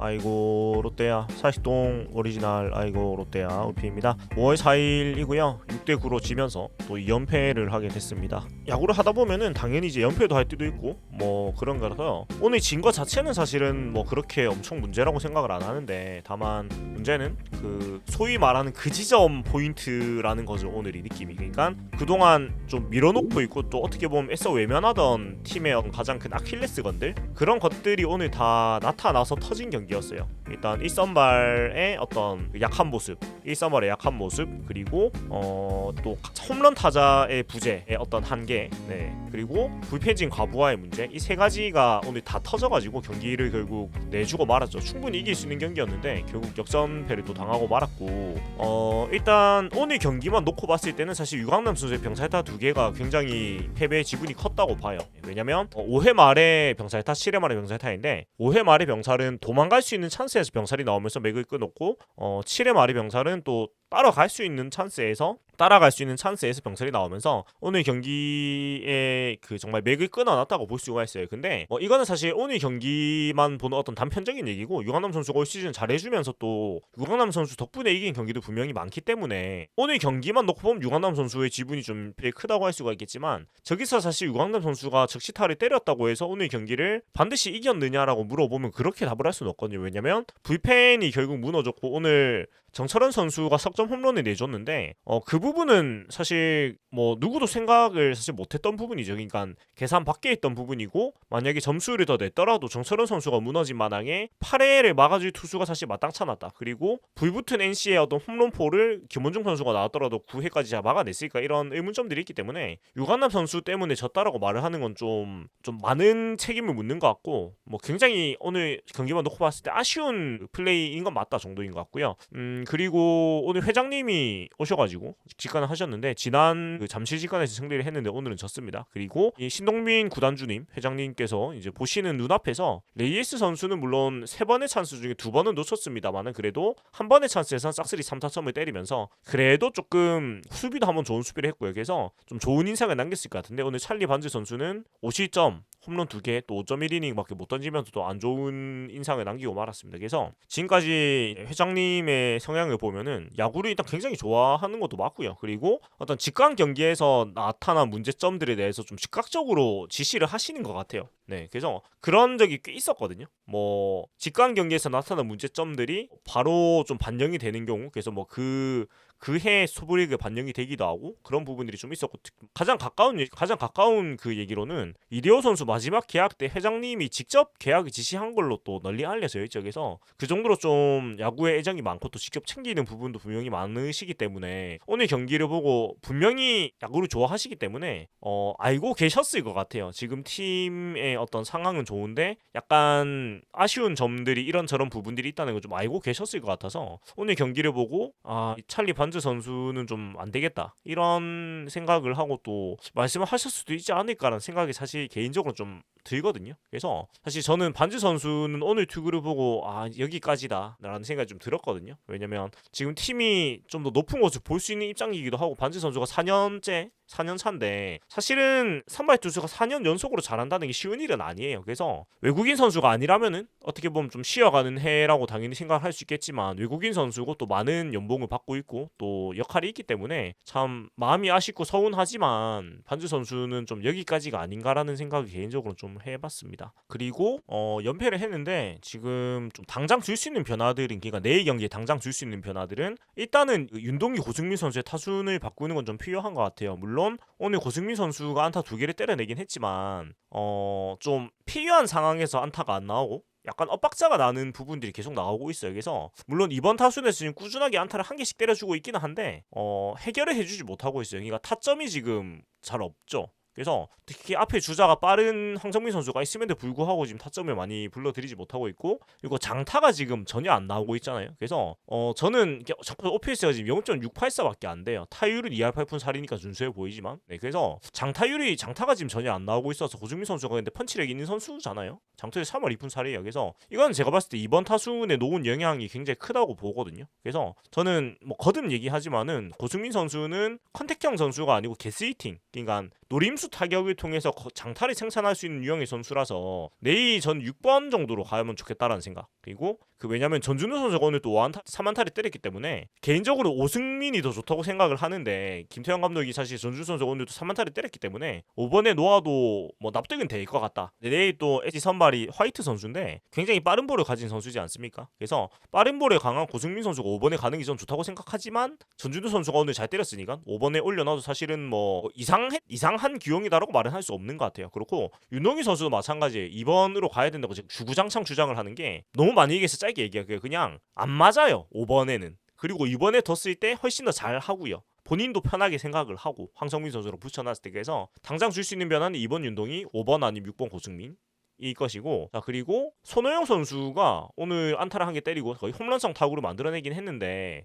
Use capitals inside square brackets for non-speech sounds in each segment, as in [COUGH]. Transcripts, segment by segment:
아이고 롯데야. 사식동 오리지널 아이고 롯데야. 우피입니다. 5월 4일이고요. 6대 9로 지면서 또 2연패를 하게 됐습니다. 야구를 하다 보면은 당연히 이제 연패도 할 때도 있고 뭐 그런 거라서 오늘 진 거 자체는 사실은 뭐 그렇게 엄청 문제라고 생각을 안 하는데 다만 문제는 그 소위 말하는 그 지점 포인트라는 거죠 오늘이 느낌이. 그러니까 그동안 좀 밀어놓고 있고 또 어떻게 보면 애써 외면하던 팀의 가장 큰 아킬레스 건들 그런 것들이 오늘 다 나타나서 터진 경기 였어요. 일단 1선발의 어떤 그 약한 모습 1선발의 약한 모습 그리고 어 또 홈런 타자의 부재의 어떤 한계 네. 그리고 불펜진 과부하의 문제 이 세 가지가 오늘 다 터져가지고 경기를 결국 내주고 말았죠. 충분히 이길 수 있는 경기였는데 결국 역전패를 또 당하고 말았고 어 일단 오늘 경기만 놓고 봤을 때는 사실 유강남 선수의 병살타 두 개가 굉장히 패배의 지분이 컸다고 봐요. 왜냐면 어, 5회 말에 병살타 7회 말에 병살타인데 5회 말에 병살은 도망 갈 수 있는 찬스에서 병살이 나오면서 맥을 끊었고 어 7회 말에 병살은 또 따라갈 수 있는 찬스에서 따라갈 수 있는 찬스에서 병살이 나오면서 오늘 경기에 그 정말 맥을 끊어놨다고 볼 수가 있어요. 근데 어, 이거는 사실 오늘 경기만 보는 어떤 단편적인 얘기고 유강남 선수가 올 시즌 잘해주면서 또 유강남 선수 덕분에 이긴 경기도 분명히 많기 때문에 오늘 경기만 놓고 보면 유강남 선수의 지분이 좀 되게 크다고 할 수가 있겠지만 저기서 사실 유강남 선수가 적시타를 때렸다고 해서 오늘 경기를 반드시 이겼느냐라고 물어보면 그렇게 답을 할 수는 없거든요. 왜냐면 불펜이 결국 무너졌고 오늘 정철원 선수가 석점 홈런을 내줬는데 어 그 부분은 사실 뭐 누구도 생각을 사실 못했던 부분이죠. 그러니까 계산 밖에 있던 부분이고 만약에 점수를 더 냈더라도 정철원 선수가 무너진 마당에 8회를 막아줄 투수가 사실 마땅치 않았다. 그리고 불붙은 NC의 어떤 홈런포를 김원중 선수가 나왔더라도 9회까지 막아냈을까 이런 의문점들이 있기 때문에 유관남 선수 때문에 졌다라고 말을 하는 건좀좀 많은 책임을 묻는 것 같고 뭐 굉장히 오늘 경기만 놓고 봤을 때 아쉬운 플레이인 건 맞다 정도인 것 같고요. 음 그리고 오늘 회장님이 오셔가지고 직관을 하셨는데 지난 그 잠실 직관에서 승리를 했는데 오늘은 졌습니다. 그리고 이 신동민 구단주님 회장님께서 이제 보시는 눈앞에서 레이에스 선수는 물론 세 번의 찬스 중에 두 번은 놓쳤습니다만은 그래도 한 번의 찬스에서 싹쓸이 3타점을 때리면서 그래도 조금 수비도 한번 좋은 수비를 했고요. 그래서 좀 좋은 인상을 남겼을 것 같은데 오늘 찰리 반즈 선수는 50점 홈런 두 개, 또 5.1이닝밖에 못 던지면서 또안 좋은 인상을 남기고 말았습니다. 그래서 지금까지 회장님의 성향을 보면은 야구를 일단 굉장히 좋아하는 것도 맞고요. 그리고 어떤 직관 경기에서 나타난 문제점들에 대해서 좀 즉각적으로 지시를 하시는 것 같아요. 네, 그래서 그런 적이 꽤 있었거든요. 뭐 직관 경기에서 나타난 문제점들이 바로 좀 반영이 되는 경우, 그래서 뭐 그 그해 소브리그 반영이 되기도 하고 그런 부분들이 좀 있었고 특- 가장 가까운 얘- 가장 가까운 그 얘기로는 이대호 선수 마지막 계약 때 회장님이 직접 계약을 지시한 걸로 또 널리 알려져요 이쪽에서. 그 정도로 좀 야구에 애정이 많고 또 직접 챙기는 부분도 분명히 많으시기 때문에 오늘 경기를 보고 분명히 야구를 좋아하시기 때문에 어 알고 계셨을 것 같아요. 지금 팀의 어떤 상황은 좋은데 약간 아쉬운 점들이 이런저런 부분들이 있다는 걸 좀 알고 계셨을 것 같아서 오늘 경기를 보고 아 찰리 반즈 선수는 좀 안 되겠다 이런 생각을 하고 또 말씀을 하실 수도 있지 않을까라는 생각이 사실 개인적으로 좀 들거든요. 그래서 사실 저는 반즈 선수는 오늘 투구를 보고 아 여기까지다라는 생각이 좀 들었거든요. 왜냐면 지금 팀이 좀 더 높은 곳을 볼 수 있는 입장이기도 하고 반즈 선수가 4년째 4년 차인데 사실은 선발 투수가 4년 연속으로 잘한다는 게 쉬운 일은 아니에요. 그래서 외국인 선수가 아니라면은 어떻게 보면 좀 쉬어가는 해라고 당연히 생각할 수 있겠지만 외국인 선수고 또 많은 연봉을 받고 있고 또 역할이 있기 때문에 참 마음이 아쉽고 서운하지만 반주 선수는 좀 여기까지가 아닌가라는 생각이 개인적으로 좀 해봤습니다. 그리고 어 연패를 했는데 지금 좀 당장 줄 수 있는 변화들은 그러니까 내일 경기에 당장 줄 수 있는 변화들은 일단은 그 윤동기 고승민 선수의 타순을 바꾸는 건 좀 필요한 것 같아요. 물론 오늘 고승민 선수가 안타 두 개를 때려내긴 했지만 어 좀 필요한 상황에서 안타가 안 나오고 약간 엇박자가 나는 부분들이 계속 나오고 있어요. 그래서 물론 이번 타순에서 지금 꾸준하게 안타를 한 개씩 때려주고 있기는 한데 어 해결을 해주지 못하고 있어요. 그러니까 타점이 지금 잘 없죠. 그래서 특히 앞에 주자가 빠른 황정민 선수가 있음에도 불구하고 지금 타점을 많이 불러들이지 못하고 있고 그리고 장타가 지금 전혀 안 나오고 있잖아요. 그래서 어 저는 OPS가 지금 0.684밖에 안 돼요. 타율은 2할 8푼 4리니까 준수해 보이지만 네 그래서 장타율이 장타가 지금 전혀 안 나오고 있어서 고승민 선수가 근데 펀치력 있는 선수잖아요. 장타율 3할 2푼 4리예요. 그래서 이건 제가 봤을 때 이번 타순에 놓은 영향이 굉장히 크다고 보거든요. 그래서 저는 뭐 거듭 얘기하지만은 고승민 선수는 컨택형 선수가 아니고 게스히팅 그러니까 노림수 타격을 통해서 거- 장타를 생산할 수 있는 유형의 선수라서 내일 전 6번 정도로 가면 좋겠다라는 생각. 그리고 그 왜냐면 전준우 선수가 오늘 또 5안타, 3안타를 때렸기 때문에 개인적으로 오승민이 더 좋다고 생각을 하는데 김태형 감독이 사실 전준우 선수가 오늘 또 3안타를 때렸기 때문에 5번에 놓아도 뭐 납득은 될 것 같다. 내일 또 SC 선발이 화이트 선수인데 굉장히 빠른 볼을 가진 선수지 않습니까? 그래서 빠른 볼에 강한 고승민 선수가 5번에 가는 게 전 좋다고 생각하지만 전준우 선수가 오늘 잘 때렸으니까 5번에 올려놔도 사실은 뭐 이상 이상 한 기용이다라고 말은 할 수 없는 것 같아요. 그렇고 윤동희 선수도 마찬가지예요. 2번으로 가야 된다고 지금 주구장창 주장을 하는 게 너무 많이 얘기해서 짧게 얘기할게요. 그냥 안 맞아요. 5번에는. 그리고 이번에 뒀을 때 훨씬 더 잘 하고요. 본인도 편하게 생각을 하고 황성민 선수로 붙여놨을 때 그래서 당장 줄 수 있는 변화는 2번 윤동희, 5번 아니면 6번 고승민 이 것이고 자 그리고 손호영 선수가 오늘 안타를 한 개 때리고 거의 홈런성 타구로 만들어내긴 했는데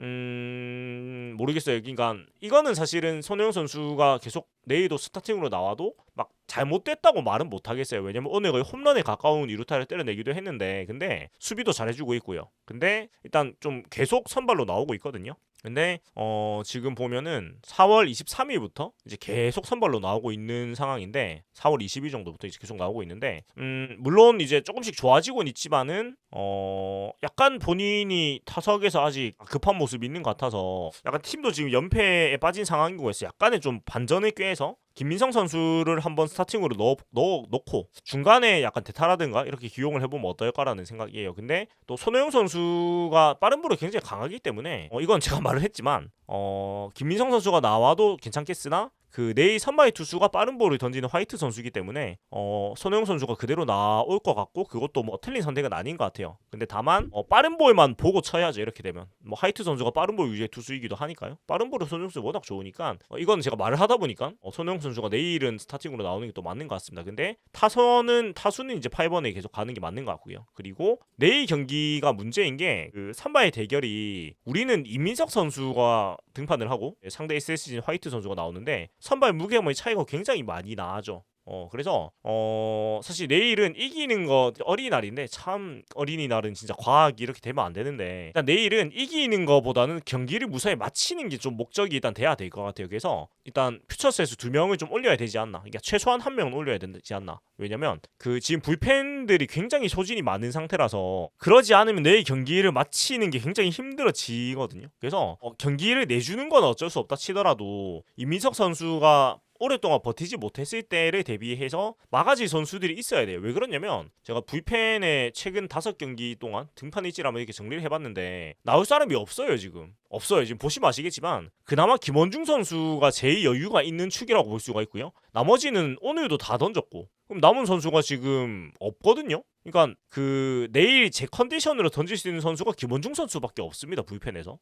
음 모르겠어요. 그러니까 이거는 사실은 손호영 선수가 계속 내일도 스타팅으로 나와도 막 잘못됐다고 말은 못 하겠어요. 왜냐면 오늘 거의 홈런에 가까운 이루타를 때려내기도 했는데 근데 수비도 잘해주고 있고요. 근데 일단 좀 계속 선발로 나오고 있거든요. 근데 어 지금 보면은 4월 23일부터 이제 계속 선발로 나오고 있는 상황인데 4월 20일 정도부터 이제 계속 나오고 있는데 음 물론 이제 조금씩 좋아지고는 있지만은 어 약간 본인이 타석에서 아직 급한 모습이 있는 것 같아서 약간 팀도 지금 연패에 빠진 상황인 거였어요. 약간의 좀 반전을 꾀해서 김민성 선수를 한번 스타팅으로 넣어, 넣어 놓고 중간에 약간 대타라든가 이렇게 기용을 해보면 어떨까라는 생각이에요. 근데 또 손호영 선수가 빠른 볼을 굉장히 강하기 때문에 어, 이건 [LAUGHS] 제가 말을 했지만 어, 김민성 선수가 나와도 괜찮겠으나 그 내일 선마의 투수가 빠른 볼을 던지는 화이트 선수이기 때문에 어, 손호영 선수가 그대로 나올 것 같고 그것도 뭐 틀린 선택은 아닌 것 같아요. 근데 다만 어, 빠른 볼만 보고 쳐야죠 이렇게 되면 뭐 화이트 선수가 빠른 볼 위주의 투수이기도 하니까요. 빠른 볼을 손호영 선수 워낙 좋으니까 어, 이건 제가 말을 하다 보니까 어, 손호영 선수가 내일은 스타팅으로 나오는 게 또 맞는 것 같습니다. 근데 타선은 타수는 이제 8번에 계속 가는 게 맞는 것 같고요. 그리고 내일 경기가 문제인 게그 선바의 대결이 우리는 이민석 선수가 등판을 하고 상대 SSG는 화이트 선수가 나오는데 선발 무게감의 차이가 굉장히 많이 나죠. 어 그래서 어 사실 내일은 이기는 거 어린이날인데 참 어린이날은 진짜 과학이 이렇게 되면 안 되는데 일단 내일은 이기는 거보다는 경기를 무사히 마치는 게 좀 목적이 일단 돼야 될 것 같아요. 그래서 일단 퓨처스에서 두 명을 좀 올려야 되지 않나. 그러니까 최소한 한 명은 올려야 되지 않나. 왜냐면 그 지금 불팬들이 굉장히 소진이 많은 상태라서 그러지 않으면 내일 경기를 마치는 게 굉장히 힘들어지거든요. 그래서 어, 경기를 내주는 건 어쩔 수 없다 치더라도 이민석 선수가 오랫동안 버티지 못했을 때를 대비해서 막아질 선수들이 있어야 돼요. 왜 그러냐면 제가 V팬의 최근 다섯 경기 동안 등판 일지라면 이렇게 정리를 해봤는데 나올 사람이 없어요 지금. 없어요. 지금 보시면 아시겠지만 그나마 김원중 선수가 제일 여유가 있는 축이라고 볼 수가 있고요. 나머지는 오늘도 다 던졌고 그럼 남은 선수가 지금 없거든요. 그러니까 그 내일 제 컨디션으로 던질 수 있는 선수가 김원중 선수밖에 없습니다. V팬에서.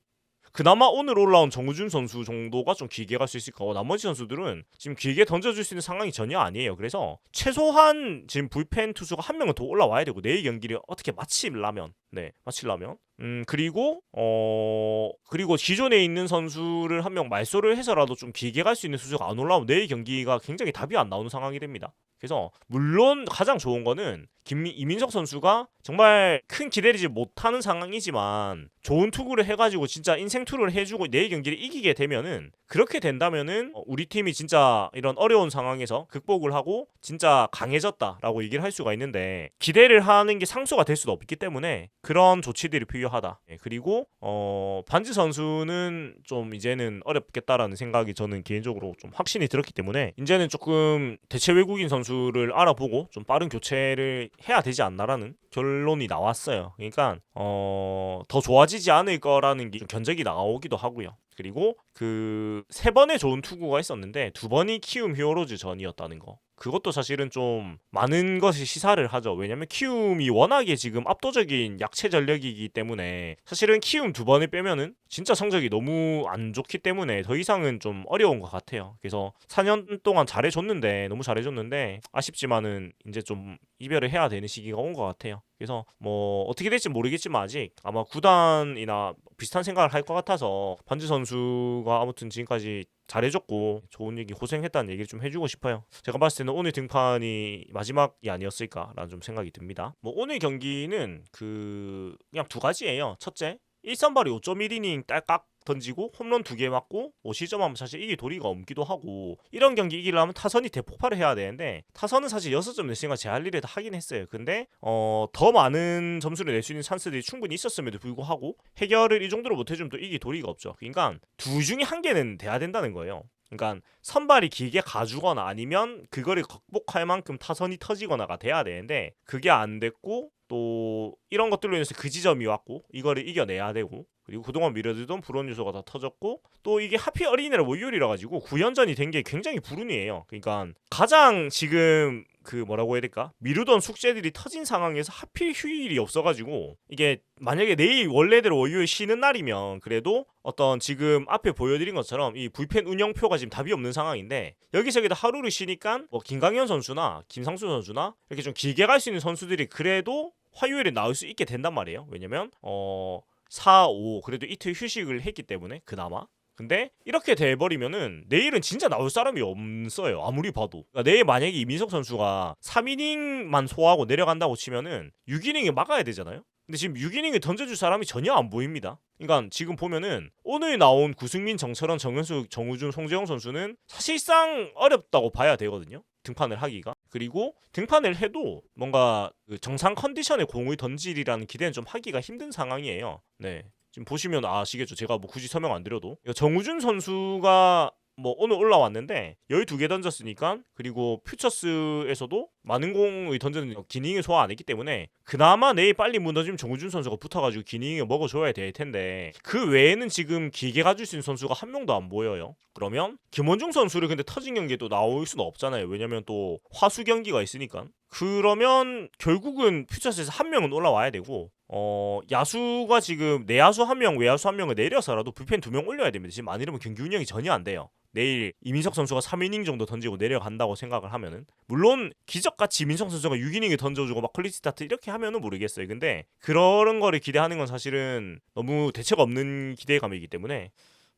그나마 오늘 올라온 정우준 선수 정도가 좀 길게 갈 수 있을 거고 나머지 선수들은 지금 길게 던져줄 수 있는 상황이 전혀 아니에요. 그래서 최소한 지금 불펜 투수가 한 명은 더 올라와야 되고 내일 경기를 어떻게 마치려면 네 마치려면 음 그리고 어 그리고 기존에 있는 선수를 한 명 말소를 해서라도 좀 길게 갈 수 있는 수수가 안 올라오면 내일 경기가 굉장히 답이 안 나오는 상황이 됩니다. 그래서 물론 가장 좋은 거는 김미, 이민석 선수가 정말 큰 기다리지 못하는 상황이지만 좋은 투구를 해가지고 진짜 인생 투를 해주고 내일 경기를 이기게 되면은 그렇게 된다면은 어, 우리 팀이 진짜 이런 어려운 상황에서 극복을 하고 진짜 강해졌다라고 얘기를 할 수가 있는데 기대를 하는 게 상수가 될 수도 없기 때문에 그런 조치들이 필요 하다. 예, 그리고 어, 반지 선수는 좀 이제는 어렵겠다라는 생각이 저는 개인적으로 좀 확신이 들었기 때문에 이제는 조금 대체 외국인 선수를 알아보고 좀 빠른 교체를 해야 되지 않나라는 결론이 나왔어요. 그러니까 어, 더 좋아지지 않을 거라는 견적이 나오기도 하고요. 그리고 그 세 번의 좋은 투구가 있었는데 두 번이 키움 히어로즈 전이었다는 거. 그것도 사실은 좀 많은 것이 시사를 하죠. 왜냐면 키움이 워낙에 지금 압도적인 약체 전력이기 때문에 사실은 키움 두 번을 빼면은 진짜 성적이 너무 안 좋기 때문에 더 이상은 좀 어려운 것 같아요. 그래서 4년 동안 잘해줬는데 너무 잘해줬는데 아쉽지만은 이제 좀 이별을 해야 되는 시기가 온 것 같아요. 그래서 뭐 어떻게 될지 모르겠지만 아직 아마 구단이나 비슷한 생각을 할 것 같아서 반지 선수가 아무튼 지금까지 잘해줬고 좋은 얘기 고생했다는 얘기를 좀 해주고 싶어요. 제가 봤을 때는 오늘 등판이 마지막이 아니었을까라는 좀 생각이 듭니다. 뭐 오늘 경기는 그 그냥 두 가지예요. 첫째, 1선발이 5.1이닝 딸깍 던지고 홈런 두 개 맞고 뭐 시점하면 사실 이게 도리가 없기도 하고 이런 경기 이기려면 타선이 대폭발을 해야 되는데 타선은 사실 6점 냈으니까 제 할 일을 다 하긴 했어요. 근데 어, 더 많은 점수를 낼 수 있는 찬스들이 충분히 있었음에도 불구하고 해결을 이 정도로 못 해주면 또 이게 도리가 없죠. 그러니까 두 중에 한 개는 돼야 된다는 거예요. 그러니까 선발이 길게 가주거나 아니면 그거를 극복할 만큼 타선이 터지거나가 돼야 되는데 그게 안 됐고 또 이런 것들로 인해서 그 지점이 왔고 이거를 이겨내야 되고 그리고 그동안 미뤄두던 불원 요소가 다 터졌고 또 이게 하필 어린이날 월요일이라 가지고 구연전이 된 게 굉장히 불운이에요. 그러니까 가장 지금 그 뭐라고 해야 될까 미루던 숙제들이 터진 상황에서 하필 휴일이 없어가지고 이게 만약에 내일 원래대로 월요일 쉬는 날이면 그래도 어떤 지금 앞에 보여드린 것처럼 이 불펜 운영표가 지금 답이 없는 상황인데 여기서 여기다 하루를 쉬니까 뭐 김강현 선수나 김상수 선수나 이렇게 좀 길게 갈 수 있는 선수들이 그래도 화요일에 나올 수 있게 된단 말이에요. 왜냐면 어 4, 5 그래도 이틀 휴식을 했기 때문에 그나마 근데 이렇게 돼버리면은 내일은 진짜 나올 사람이 없어요. 아무리 봐도. 그러니까 내일 만약에 이민석 선수가 3이닝만 소화하고 내려간다고 치면은 6이닝에 막아야 되잖아요. 근데 지금 6이닝을 던져줄 사람이 전혀 안 보입니다. 그러니까 지금 보면은 오늘 나온 구승민, 정철원, 정현수, 정우준, 송재영 선수는 사실상 어렵다고 봐야 되거든요. 등판을 하기가. 그리고 등판을 해도 뭔가 그 정상 컨디션의 공을 던질이라는 기대는 좀 하기가 힘든 상황이에요. 네. 지금 보시면 아시겠죠. 제가 뭐 굳이 설명 안 드려도 정우준 선수가 뭐 오늘 올라왔는데 12개 던졌으니까 그리고 퓨처스에서도 많은 공을 던졌는데 기닝을 소화 안 했기 때문에 그나마 내일 빨리 무너지면 정우준 선수가 붙어가지고 기닝을 먹어줘야 될 텐데 그 외에는 지금 기계 가질 수 있는 선수가 한 명도 안 보여요. 그러면 김원중 선수를 근데 터진 경기에 또 나올 수는 없잖아요. 왜냐면 또 화수 경기가 있으니까. 그러면 결국은 퓨처스에서 한 명은 올라와야 되고 어 야수가 지금 내야수 한 명, 외야수 한 명을 내려서라도 불펜 두 명 올려야 됩니다. 지금 안 이러면 경기 운영이 전혀 안 돼요. 내일 이민석 선수가 3이닝 정도 던지고 내려간다고 생각을 하면은 물론 기적같이 이민석 선수가 6이닝을 던져주고 막 클리스 스타트 이렇게 하면은 모르겠어요. 근데 그런 거를 기대하는 건 사실은 너무 대책 없는 기대감이기 때문에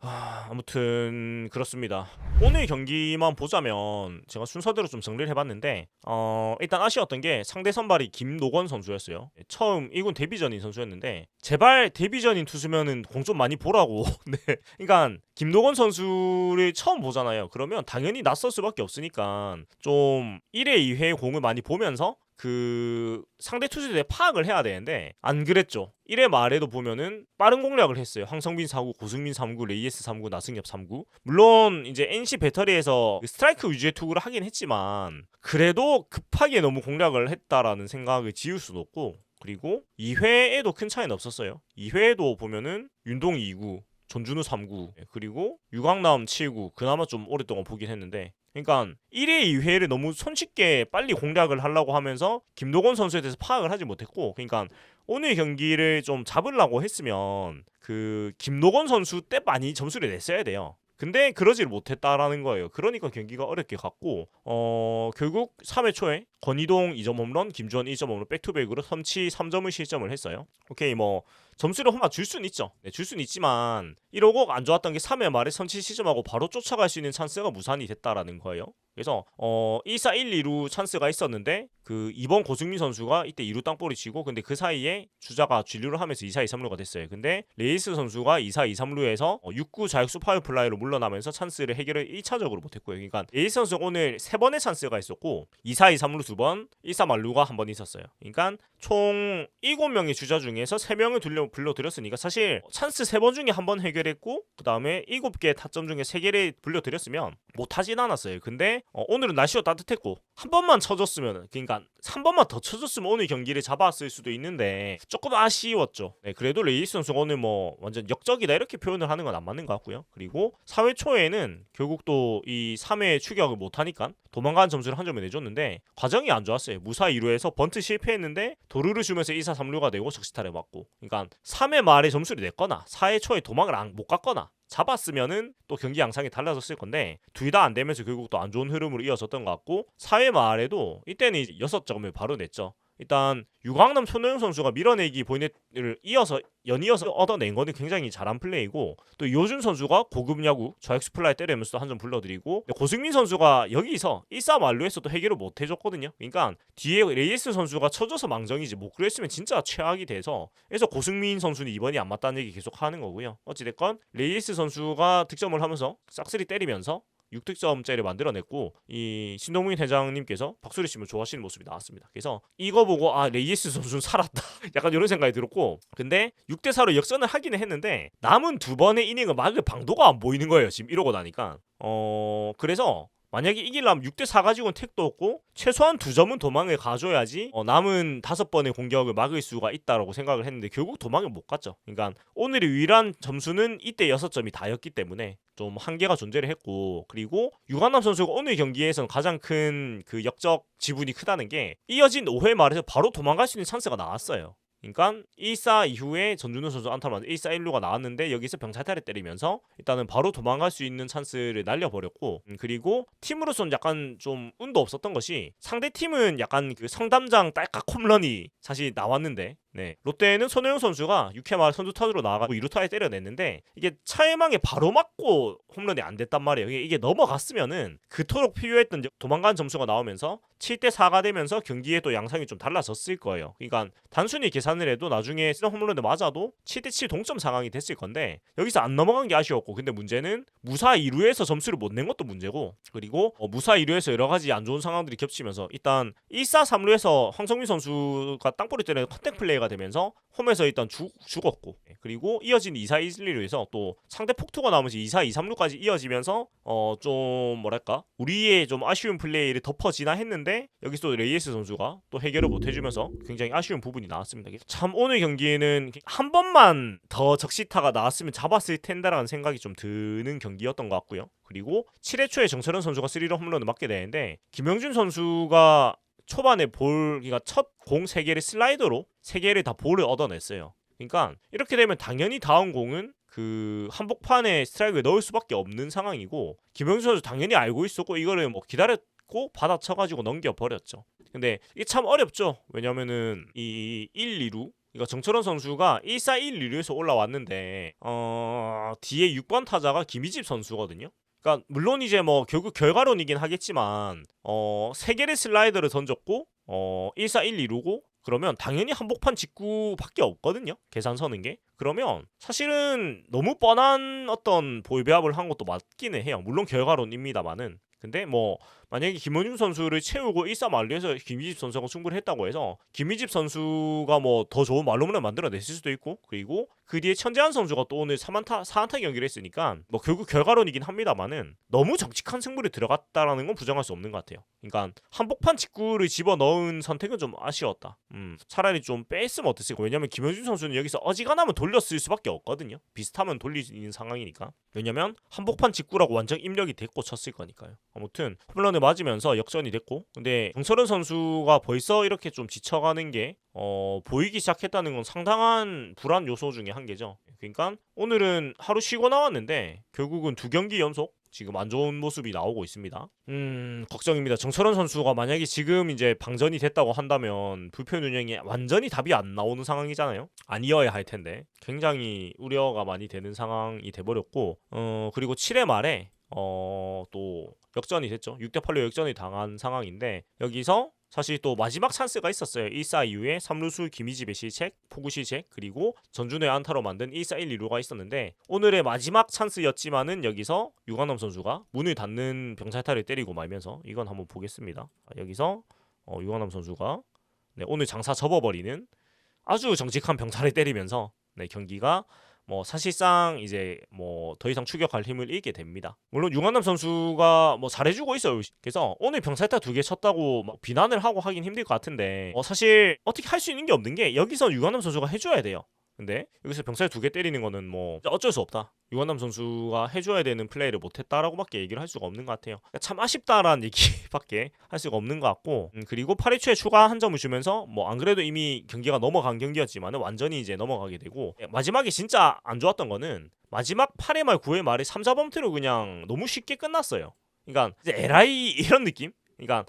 아, 아무튼 그렇습니다. 오늘 경기만 보자면 제가 순서대로 좀 정리를 해봤는데 어, 일단 아쉬웠던 게 상대 선발이 김노건 선수였어요. 처음 1군 데뷔전인 선수였는데 제발 데뷔전인 투수면은 공 좀 많이 보라고. [LAUGHS] 네, 그러니까 김노건 선수를 처음 보잖아요. 그러면 당연히 낯설 수밖에 없으니까 좀 1회 2회 공을 많이 보면서 그 상대 투수들의 파악을 해야 되는데 안 그랬죠. 1회 말에도 보면은 빠른 공략을 했어요. 황성빈 4구, 고승민 3구, 레이에스 3구, 나승엽 3구. 물론 이제 NC 배터리에서 그 스트라이크 위주의 투구를 하긴 했지만 그래도 급하게 너무 공략을 했다라는 생각을 지울 수도 없고 그리고 2회에도 큰 차이는 없었어요. 2회에도 보면은 윤동 2구, 전준우 3구, 그리고 유강남 7구. 그나마 좀 오랫동안 보긴 했는데 그러니까 1회, 2회를 너무 손쉽게 빨리 공략을 하려고 하면서 김도건 선수에 대해서 파악을 하지 못했고 그러니까 오늘 경기를 좀 잡으려고 했으면 그 김노건 선수 때 많이 점수를 냈어야 돼요. 근데 그러지를 못했다라는 거예요. 그러니까 경기가 어렵게 갔고 어 결국 3회 초에 권이동 2점 홈런, 김주원 1점 홈런 백투백으로 선취 3점을 실점을 했어요. 오케이 뭐 점수를 홈아 줄 수는 있죠. 네, 줄 수는 있지만 1호곡 안 좋았던 게 3회 말에 선취 시점하고 바로 쫓아갈 수 있는 찬스가 무산이 됐다라는 거예요. 그래서 어 1사 1, 2루 찬스가 있었는데 그 2번 고승민 선수가 이때 2루 땅볼이 치고 근데 그 사이에 주자가 진루를 하면서 2사 2, 3루가 됐어요. 근데 레이스 선수가 2사 2, 3루에서 6구 자익수 파울 플라이로 물러나면서 찬스를 해결을 1차적으로 못했고요. 그러니까 레이스 선수 오늘 3번의 찬스가 있었고 2사 2, 3루 2번, 1사 만루가 한 번 있었어요. 그러니까 총 7명의 주자 중에서 3명을 불러, 불러드렸으니까 사실 찬스 3번 중에 한 번 해결했고 그 다음에 7개 타점 중에 3개를 불러드렸으면 못하진 않았어요. 근데 어, 오늘은 날씨가 따뜻했고 한 번만 쳐줬으면 그러니까 3번만 더 쳐줬으면 오늘 경기를 잡았을 수도 있는데 조금 아쉬웠죠. 네, 그래도 레이스 선수가 오늘 뭐 완전 역적이다 이렇게 표현을 하는 건 안 맞는 것 같고요. 그리고 4회 초에는 결국 또 이 3회 추격을 못하니까 도망가는 점수를 한 점을 내줬는데 과정이 안 좋았어요. 무사 2루에서 번트 실패했는데 도루를 주면서 2사 3루가 되고 적시타를 맞고 그러니까 3회 말에 점수를 냈거나 4회 초에 도망을 안, 못 갔거나 잡았으면은 또 경기 양상이 달라졌을 건데 둘 다 안 되면서 결국 또 안 좋은 흐름으로 이어졌던 것 같고 4회 말에도 이때는 6점을 바로 냈죠. 일단 유광남 손호영 선수가 밀어내기 보이넷을 이어서 연이어서 얻어낸 거는 굉장히 잘한 플레이고 또 이호준 선수가 고급 야구 좌익수 플라이 때리면서 한 점 불러드리고 고승민 선수가 여기서 1싸움 완료해서 또 해결을 못 해줬거든요. 그러니까 뒤에 레이스 선수가 쳐줘서 망정이지 못 그랬으면 진짜 최악이 돼서 그래서 고승민 선수는 이번이 안 맞다는 얘기 계속 하는 거고요. 어찌됐건 레이스 선수가 득점을 하면서 싹쓸이 때리면서 6득점째를 만들어냈고 이 신동민 회장님께서 박수를 치면 좋아하시는 모습이 나왔습니다. 그래서 이거 보고 아 레이스 선수는 살았다. [LAUGHS] 약간 이런 생각이 들었고 근데 6대 4로 역전을 하기는 했는데 남은 두 번의 이닝을 막을 방도가 안 보이는 거예요. 지금 이러고 나니까 어 그래서 만약에 이기려면 6대 4 가지고는 택도 없고 최소한 두 점은 도망을 가줘야지 어, 남은 다섯 번의 공격을 막을 수가 있다라고 생각을 했는데 결국 도망을 못 갔죠. 그러니까 오늘의 유일한 점수는 이때 6점이 다였기 때문에 좀 한계가 존재를 했고 그리고 유관남 선수가 오늘 경기에서는 가장 큰 그 역적 지분이 크다는 게 이어진 5회 말에서 바로 도망갈 수 있는 찬스가 나왔어요. 그러니까 1사 이후에 전준우 선수 안타를 맞는 1사 1루가 나왔는데 여기서 병살타를 때리면서 일단은 바로 도망갈 수 있는 찬스를 날려버렸고 음, 그리고 팀으로서는 약간 좀 운도 없었던 것이 상대 팀은 약간 그 성담장 딸깍 홈런이 사실 나왔는데 네 롯데는 손호영 선수가 6회 말 선두 타자로 나가고 2루타에 때려냈는데 이게 차해망에 바로 맞고 홈런이 안 됐단 말이에요. 이게, 이게 넘어갔으면은 그토록 필요했던 도망간 점수가 나오면서 7대 4가 되면서 경기에 또 양상이 좀 달라졌을 거예요. 그러니까 단순히 계산을 해도 나중에 쓰던 홈런을 맞아도 7대 7 동점 상황이 됐을 건데 여기서 안 넘어간 게 아쉬웠고 근데 문제는 무사 2루에서 점수를 못 낸 것도 문제고 그리고 어, 무사 2루에서 여러 가지 안 좋은 상황들이 겹치면서 일단 1사 3루에서 황성민 선수가 땅볼이 때리는 컨택 플레이 가 되면서 홈에서 일단 죽, 죽었고 그리고 이어진 2사 1, 2루에서 또 상대 폭투가 나오면서 2사 2, 3루까지 이어지면서 어 좀 뭐랄까 우리의 좀 아쉬운 플레이를 덮어지나 했는데 여기서 또 레이스 선수가 또 해결을 못 해주면서 굉장히 아쉬운 부분이 나왔습니다. 참 오늘 경기에는 한 번만 더 적시타가 나왔으면 잡았을 텐데라는 생각이 좀 드는 경기였던 것 같고요. 그리고 7회 초에 정철현 선수가 3런 홈런을 맞게 되는데 김영준 선수가 초반에 볼 그러니까 첫공 3개를 슬라이더로 3개를 다 볼을 얻어냈어요. 그러니까 이렇게 되면 당연히 다음 공은 그 한복판에 스트라이크를 넣을 수밖에 없는 상황이고 김영준 선수 당연히 알고 있었고 이거를 뭐 기다렸고 받아쳐가지고 넘겨버렸죠. 근데 이게 참 어렵죠. 왜냐면은 이 1, 2루 그러니까 정철원 선수가 1사 1, 2루에서 올라왔는데 어 뒤에 6번 타자가 김희집 선수거든요. 그러니까 물론 이제 뭐 결국 결과론이긴 하겠지만 어세 개의 슬라이더를 던졌고 어 1사 1, 2루고 그러면 당연히 한복판 직구밖에 없거든요. 계산 서는 게. 그러면 사실은 너무 뻔한 어떤 볼배합을 한 것도 맞기는 해요. 물론 결과론입니다만은. 근데 뭐 만약에 김원중 선수를 채우고 1사 만루에서 김희집 선수가 승부를 했다고 해서 김희집 선수가 뭐 더 좋은 말로문을 만들어냈을 수도 있고 그리고 그 뒤에 천재한 선수가 또 오늘 3안타 4안타 경기를 했으니까 뭐 결국 결과론이긴 합니다만은 너무 정직한 승부를 들어갔다라는 건 부정할 수 없는 것 같아요. 그러니까 한복판 직구를 집어 넣은 선택은 좀 아쉬웠다. 음 차라리 좀 뺐으면 어땠을까? 왜냐면 김현준 선수는 여기서 어지간하면 돌렸을 수밖에 없거든요. 비슷하면 돌리는 상황이니까. 왜냐면 한복판 직구라고 완전 입력이 됐고 쳤을 거니까요. 아무튼 홈런을 맞으면서 역전이 됐고 근데 정철은 선수가 벌써 이렇게 좀 지쳐가는 게 어, 보이기 시작했다는 건 상당한 불안 요소 중에 한 개죠. 그러니까 오늘은 하루 쉬고 나왔는데 결국은 두 경기 연속 지금 안 좋은 모습이 나오고 있습니다. 음, 걱정입니다. 정철원 선수가 만약에 지금 이제 방전이 됐다고 한다면 불펜 운영에 완전히 답이 안 나오는 상황이잖아요. 아니어야 할 텐데 굉장히 우려가 많이 되는 상황이 돼버렸고, 어, 그리고 7회 말에 어, 또 역전이 됐죠. 6대 8로 역전이 당한 상황인데 여기서 사실 또 마지막 찬스가 있었어요. 1사 이후에 3루수 김희집의 실책, 포구 실책, 그리고 전준의 안타로 만든 1사 1, 2루가 있었는데 오늘의 마지막 찬스였지만은 여기서 유관남 선수가 문을 닫는 병살타를 때리고 말면서 이건 한번 보겠습니다. 여기서 어, 유관남 선수가 네, 오늘 장사 접어버리는 아주 정직한 병살을 때리면서 네, 경기가 뭐 사실상 이제 뭐 더 이상 추격할 힘을 잃게 됩니다. 물론 유관남 선수가 뭐 잘해주고 있어요. 그래서 오늘 병살타 두 개 쳤다고 막 비난을 하고 하긴 힘들 것 같은데 어 사실 어떻게 할 수 있는 게 없는 게 여기서 유관남 선수가 해줘야 돼요. 근데 여기서 병살 두 개 때리는 거는 뭐 어쩔 수 없다. 유관남 선수가 해줘야 되는 플레이를 못했다라고밖에 얘기를 할 수가 없는 것 같아요. 그러니까 참 아쉽다라는 [LAUGHS] 얘기밖에 할 수가 없는 것 같고 음, 그리고 8회 초에 추가 한 점을 주면서 뭐 안 그래도 이미 경기가 넘어간 경기였지만 완전히 이제 넘어가게 되고 마지막에 진짜 안 좋았던 거는 마지막 8회 말 9회 말에 3, 4범트로 그냥 너무 쉽게 끝났어요. 그러니까 이제 LI [LAUGHS] 이런 느낌? 그러니까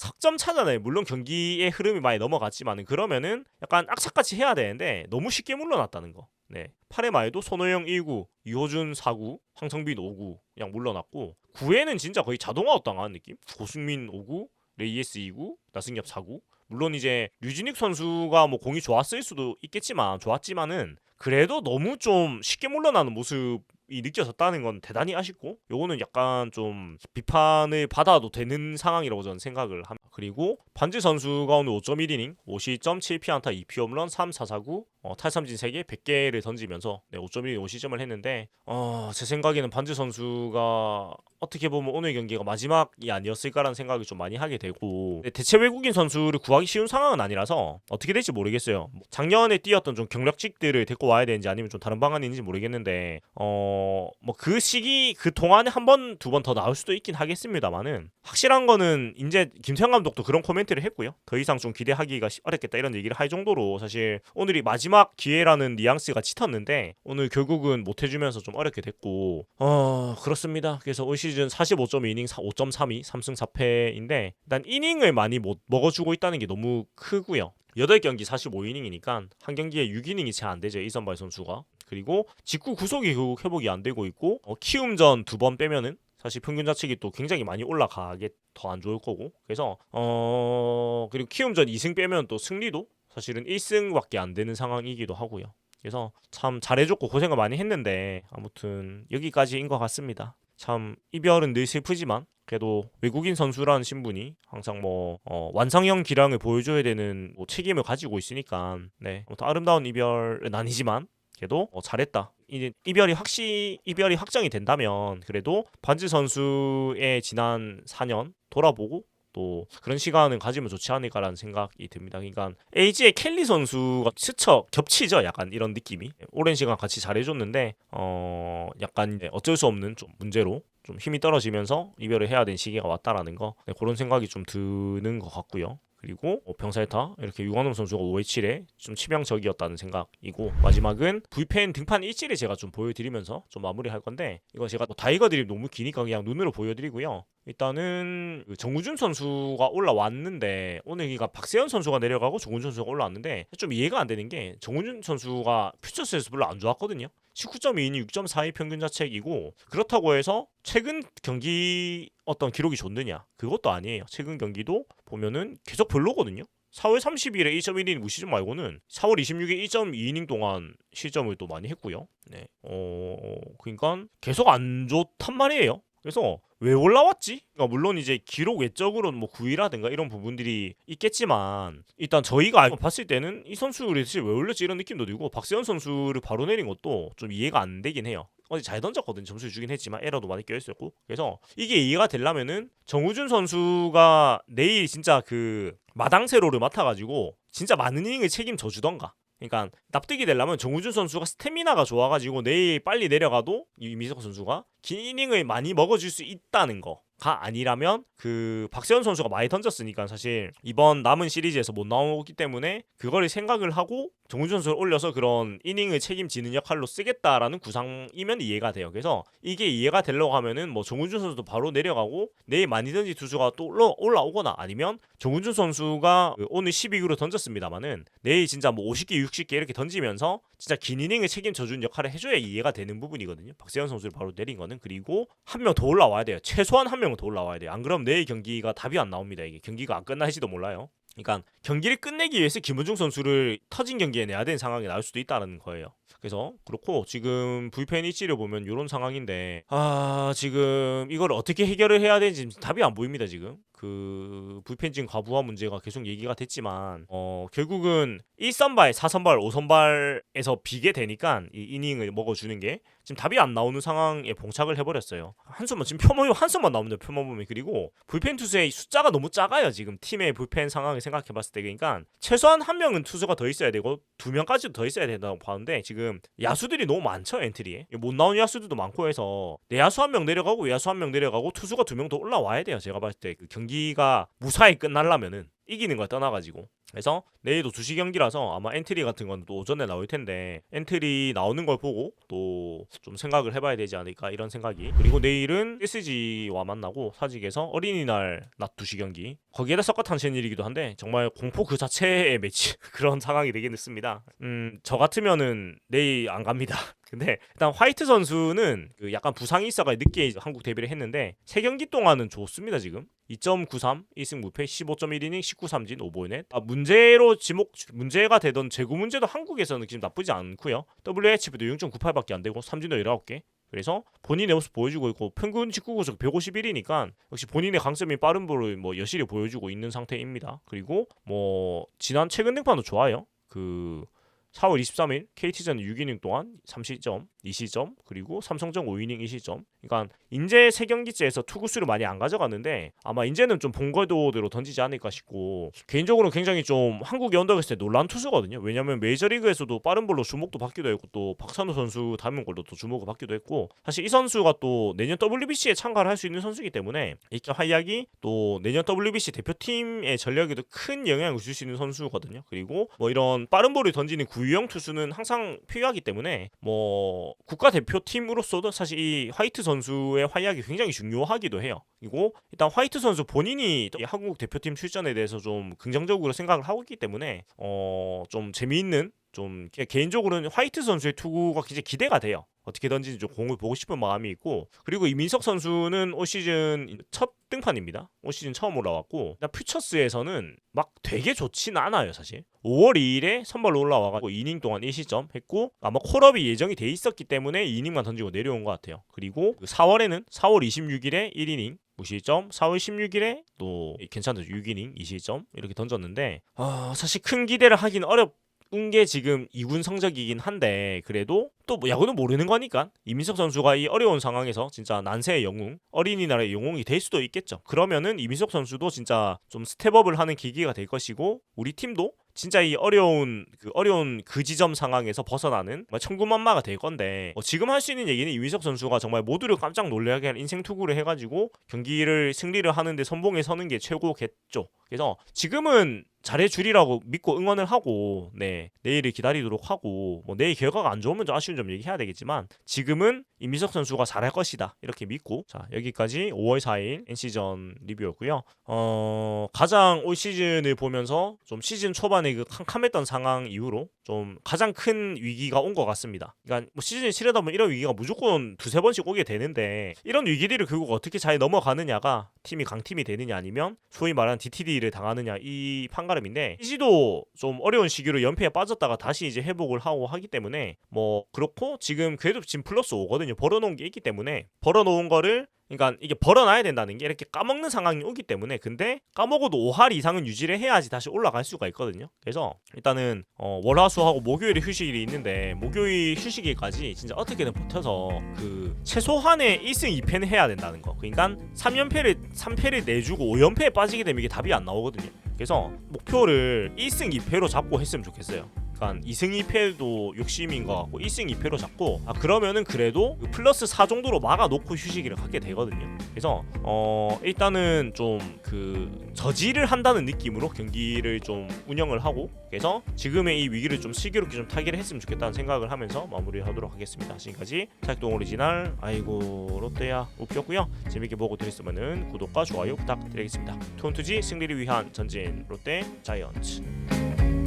석점 차잖아요. 물론 경기의 흐름이 많이 넘어갔지만은 그러면은 약간 악착같이 해야 되는데 너무 쉽게 물러났다는 거. 네. 8회 말에도 손호영 1구, 이호준 4구, 황성빈 5구 그냥 물러났고 9회는 진짜 거의 자동아웃 당한 느낌? 고승민 5구, 레이에스 2구, 나승엽 4구. 물론 이제 류진익 선수가 뭐 공이 좋았을 수도 있겠지만 좋았지만은 그래도 너무 좀 쉽게 물러나는 모습 이 느껴졌다는 건 대단히 아쉽고 요거는 약간 좀 비판을 받아도 되는 상황이라고 저는 생각을 합니다. 그리고 반지 선수가 오늘 5.1이닝 50점 7피안타 2피 홈런 3 4 4 9 어, 탈삼진 3개 100개를 던지면서 네, 5.1 5 시점을 했는데 어, 제 생각에는 반지 선수가 어떻게 보면 오늘 경기가 마지막이 아니었을까라는 생각을 좀 많이 하게 되고 네, 대체 외국인 선수를 구하기 쉬운 상황은 아니라서 어떻게 될지 모르겠어요. 뭐 작년에 뛰었던 좀 경력직들을 데리고 와야 되는지 아니면 좀 다른 방안이 있는지 모르겠는데 어, 뭐 그 시기 그 동안에 한 번 두 번 더 나올 수도 있긴 하겠습니다만은 확실한 거는 이제 김태형 감독도 그런 코멘트를 했고요. 더 이상 좀 기대하기가 시- 어렵겠다 이런 얘기를 할 정도로 사실 오늘이 마지막 기회라는 뉘앙스가 짙었는데 오늘 결국은 못 해주면서 좀 어렵게 됐고 어 그렇습니다. 그래서 올 시즌 45.2 이닝 5.32 3승 4패인데 일단 이닝을 많이 못 먹어주고 있다는 게 너무 크고요. 8경기 45이닝이니까 한 경기에 6이닝이 채 안 되죠. 이선발 선수가. 그리고 직구 구속이 결국 회복이 안 되고 있고 어, 키움전 두 번 빼면은 사실 평균 자책이 또 굉장히 많이 올라가게 더 안 좋을 거고 그래서 어 그리고 키움전 2승 빼면 또 승리도 사실은 1승밖에 안 되는 상황이기도 하고요. 그래서 참 잘해줬고 고생을 많이 했는데 아무튼 여기까지인 것 같습니다. 참 이별은 늘 슬프지만 그래도 외국인 선수라는 신분이 항상 뭐 어, 완성형 기량을 보여줘야 되는 뭐 책임을 가지고 있으니까 네 아무튼 아름다운 이별은 아니지만 그래도 어, 잘했다. 이제 이별이 확시 이별이 확정이 된다면 그래도 반지 선수의 지난 4년 돌아보고 또 그런 시간을 가지면 좋지 않을까라는 생각이 듭니다. 그러니까 AG의 켈리 선수가 스쳐 겹치죠. 약간 이런 느낌이 오랜 시간 같이 잘해줬는데 어 약간 어쩔 수 없는 좀 문제로 좀 힘이 떨어지면서 이별을 해야 되는 시기가 왔다라는 거 네, 그런 생각이 좀 드는 것 같고요. 그리고 뭐 병살타 이렇게 유관홈 선수가 5회 7에 좀 치명적이었다는 생각이고 마지막은 불펜 등판 일지를 제가 좀 보여드리면서 좀 마무리할 건데 이거 제가 뭐 다이거 드립 너무 기니까 그냥 눈으로 보여드리고요. 일단은 그 정우준 선수가 올라왔는데 오늘 그러니까 박세현 선수가 내려가고 정우준 선수가 올라왔는데 좀 이해가 안 되는 게 정우준 선수가 퓨처스에서 별로 안 좋았거든요. 19.2이닝 6.42 평균 자책이고 그렇다고 해서 최근 경기 어떤 기록이 좋느냐 그것도 아니에요. 최근 경기도 보면은 계속 별로거든요. 4월 30일에 1.1이닝 무시점 말고는 4월 26일 1.2이닝 동안 실점을 또 많이 했고요. 네. 어, 그러니까 계속 안 좋단 말이에요. 그래서 왜 올라왔지? 그러니까 물론 이제 기록 외적으로는 뭐 9위라든가 이런 부분들이 있겠지만 일단 저희가 봤을 때는 이 선수를 대체 왜 올렸지 이런 느낌도 들고 박세현 선수를 바로 내린 것도 좀 이해가 안 되긴 해요. 어제 잘 던졌거든 점수 주긴 했지만 에러도 많이 껴있었고 그래서 이게 이해가 되려면은 정우준 선수가 내일 진짜 그 마당 세로를 맡아가지고 진짜 많은 이닝을 책임져 주던가 그러니까 납득이 되려면 정우준 선수가 스태미나가 좋아가지고 내일 빨리 내려가도 이 미석 선수가 긴 이닝을 많이 먹어줄 수 있다는 거 가 아니라면 그 박세현 선수가 많이 던졌으니까 사실 이번 남은 시리즈에서 못 나오기 때문에 그거를 생각을 하고 정우준 선수를 올려서 그런 이닝을 책임지는 역할로 쓰겠다라는 구상이면 이해가 돼요. 그래서 이게 이해가 되려고 하면은 뭐 정우준 선수도 바로 내려가고 내일 많이든지 투수가 또 올라, 올라오거나 아니면 정우준 선수가 그 오늘 12구로 던졌습니다만은 내일 진짜 뭐 50개, 60개 이렇게 던지면서 진짜 긴 이닝을 책임져 준 역할을 해줘야 이해가 되는 부분이거든요. 박세현 선수를 바로 내린 거는 그리고 한 명 더 올라와야 돼요. 최소한 한명 은더 올라와야 돼요. 안 그러면 내일 경기가 답이 안 나옵니다. 이게 경기가 안 끝날지도 몰라요. 그러니까 경기를 끝내기 위해서 김은중 선수를 터진 경기에 내야 되는 상황이 나올 수도 있다는 거예요. 그래서 그렇고 지금 불펜 이치를 보면 이런 상황인데 아 지금 이걸 어떻게 해결을 해야 되는지 답이 안 보입니다 지금 그 불펜진 과부하 문제가 계속 얘기가 됐지만 어 결국은 1선발, 4선발, 5선발에서 비게 되니까 이 이닝을 먹어주는 게 지금 답이 안 나오는 상황에 봉착을 해버렸어요. 한숨만 지금 표범이 한숨만 나오는데 표범이 그리고 불펜 투수의 숫자가 너무 작아요. 지금 팀의 불펜 상황을 생각해봤을 때 그러니까 최소한 한 명은 투수가 더 있어야 되고 두 명까지도 더 있어야 된다고 보는데 지금 야수들이 너무 많죠 엔트리에 못 나오는 야수들도 많고 해서 내 야수 한 명 내려가고 외야수 한 명 내려가고 투수가 두 명 더 올라와야 돼요. 제가 봤을 때 그 경기 가 무사히 끝날라면은 이기는 걸 떠나가지고. 그래서 내일도 2시 경기라서 아마 엔트리 같은 건 또 오전에 나올 텐데 엔트리 나오는 걸 보고 또 좀 생각을 해봐야 되지 않을까 이런 생각이. 그리고 내일은 SG와 만나고 사직에서 어린이날 낮 2시 경기. 거기에다 섞어탄 일이기도 한데 정말 공포 그 자체의 매치 [LAUGHS] 그런 상황이 되겠습니다. 음 저 같으면은 내일 안 갑니다 근데 일단 화이트 선수는 그 약간 부상이 있어가 늦게 한국 데뷔를 했는데 세 경기 동안은 좋습니다 지금 2.93 1승 무패 15.1이닝 19삼진 5보넷 아 문제로 지목 문제가 되던 재구 문제도 한국에서는 지금 나쁘지 않고요 WHP도 0.98밖에 안 되고 삼진도 19개 그래서 본인의 모습 보여주고 있고 평균 직구 구속 151이니까 역시 본인의 강점인 빠른 볼을 뭐 여실히 보여주고 있는 상태입니다. 그리고 뭐 지난 최근 등판도 좋아요. 그 4월 23일 KT전 6이닝 동안 3시점, 2시점, 그리고 삼성전 5이닝 2시점. 그러니까 인제 세 경기째에서 투구수를 많이 안 가져갔는데 아마 인제는 좀 본거도대로 던지지 않을까 싶고 개인적으로 굉장히 좀 한국에 언덕했을 때 놀란 투수거든요. 왜냐면 메이저리그에서도 빠른 볼로 주목도 받기도 했고 또 박찬호 선수 닮은 걸로 또 주목을 받기도 했고 사실 이 선수가 또 내년 WBC에 참가를 할 수 있는 선수이기 때문에 이렇게 활약이 또 내년 WBC 대표팀의 전력에도 큰 영향을 줄 수 있는 선수거든요. 그리고 뭐 이런 빠른 볼을 던지는 구유형 투수는 항상 필요하기 때문에 뭐 국가 대표팀으로서도 사실 이 화이트 선수의 활약이 굉장히 중요하기도 해요. 그리고 일단 화이트 선수 본인이 이 한국 대표팀 출전에 대해서 좀 긍정적으로 생각을 하고 있기 때문에 어 좀 재미있는 좀 개- 개인적으로는 화이트 선수의 투구가 굉장히 기대가 돼요. 어떻게 던지는지 좀 공을 보고 싶은 마음이 있고 그리고 이민석 선수는 올 시즌 첫 등판입니다. 올 시즌 처음 올라왔고 퓨처스에서는 막 되게 좋진 않아요 사실. 5월 2일에 선발로 올라와가지고 2이닝 동안 1시점 했고 아마 콜업이 예정이 돼 있었기 때문에 2이닝만 던지고 내려온 것 같아요. 그리고 4월에는 4월 26일에 1이닝 무실점 4월 16일에 또 괜찮은 6이닝 2실점 이렇게 던졌는데 아 사실 큰 기대를 하긴 어렵 게 지금 2군 성적이긴 한데 그래도 또 뭐 야구는 모르는 거니까 이민석 선수가 이 어려운 상황에서 진짜 난세의 영웅 어린이날의 영웅이 될 수도 있겠죠. 그러면은 이민석 선수도 진짜 좀 스텝업을 하는 계기가 될 것이고 우리 팀도 진짜 이 어려운 그 어려운 그 지점 상황에서 벗어나는 정말 천군만마가 될 건데 어, 지금 할 수 있는 얘기는 이민석 선수가 정말 모두를 깜짝 놀라게 한 인생 투구를 해가지고 경기를 승리를 하는데 선봉에 서는 게 최고겠죠. 그래서 지금은 잘해주리라고 믿고 응원을 하고 네 내일을 기다리도록 하고 뭐 내일 결과가 안 좋으면 좀 아쉬운 점 얘기해야 되겠지만 지금은 이민석 선수가 잘할 것이다 이렇게 믿고 자 여기까지 5월 4일 NC전 리뷰였고요 어 가장 올 시즌을 보면서 좀 시즌 초반에 그 캄캄했던 상황 이후로 좀 가장 큰 위기가 온 것 같습니다. 그러니까 뭐 시즌을 치르다 보면 이런 위기가 무조건 두세 번씩 오게 되는데 이런 위기들을 결국 어떻게 잘 넘어가느냐가 팀이 강팀이 되느냐 아니면 소위 말하는 DTD를 당하느냐 이 판가름인데 이지도 좀 어려운 시기로 연패에 빠졌다가 다시 이제 회복을 하고 하기 때문에 뭐 그렇고 지금 그래도 지금 플러스 5거든요. 벌어놓은 게 있기 때문에 벌어놓은 거를 그러니까 이게 벌어놔야 된다는 게 이렇게 까먹는 상황이 오기 때문에 근데 까먹어도 5할 이상은 유지를 해야지 다시 올라갈 수가 있거든요. 그래서 일단은 어, 월화수하고 목요일에 휴식일이 있는데 목요일 휴식일까지 진짜 어떻게든 버텨서 그 최소한의 1승 2패는 해야 된다는 거. 그러니까 3연패를 3패를 내주고 5연패에 빠지게 되면 이게 답이 안 나오거든요. 그래서 목표를 1승 2패로 잡고 했으면 좋겠어요. 그러니까 2승 2패도 욕심인 것 같고 1승 2패로 잡고 아 그러면은 그래도 그 플러스 4 정도로 막아놓고 휴식일을 갖게 되거든요. 그래서 어 일단은 좀 그 저지를 한다는 느낌으로 경기를 좀 운영을 하고 그래서 지금의 이 위기를 좀 슬기롭게 좀 타개를 했으면 좋겠다는 생각을 하면서 마무리하도록 하겠습니다. 지금까지 살동 오리지널 아이고 롯데야 웃겼고요. 재밌게 보고 드렸으면은 구독과 좋아요 부탁드리겠습니다. 투혼투지 승리를 위한 전진 롯데 자이언츠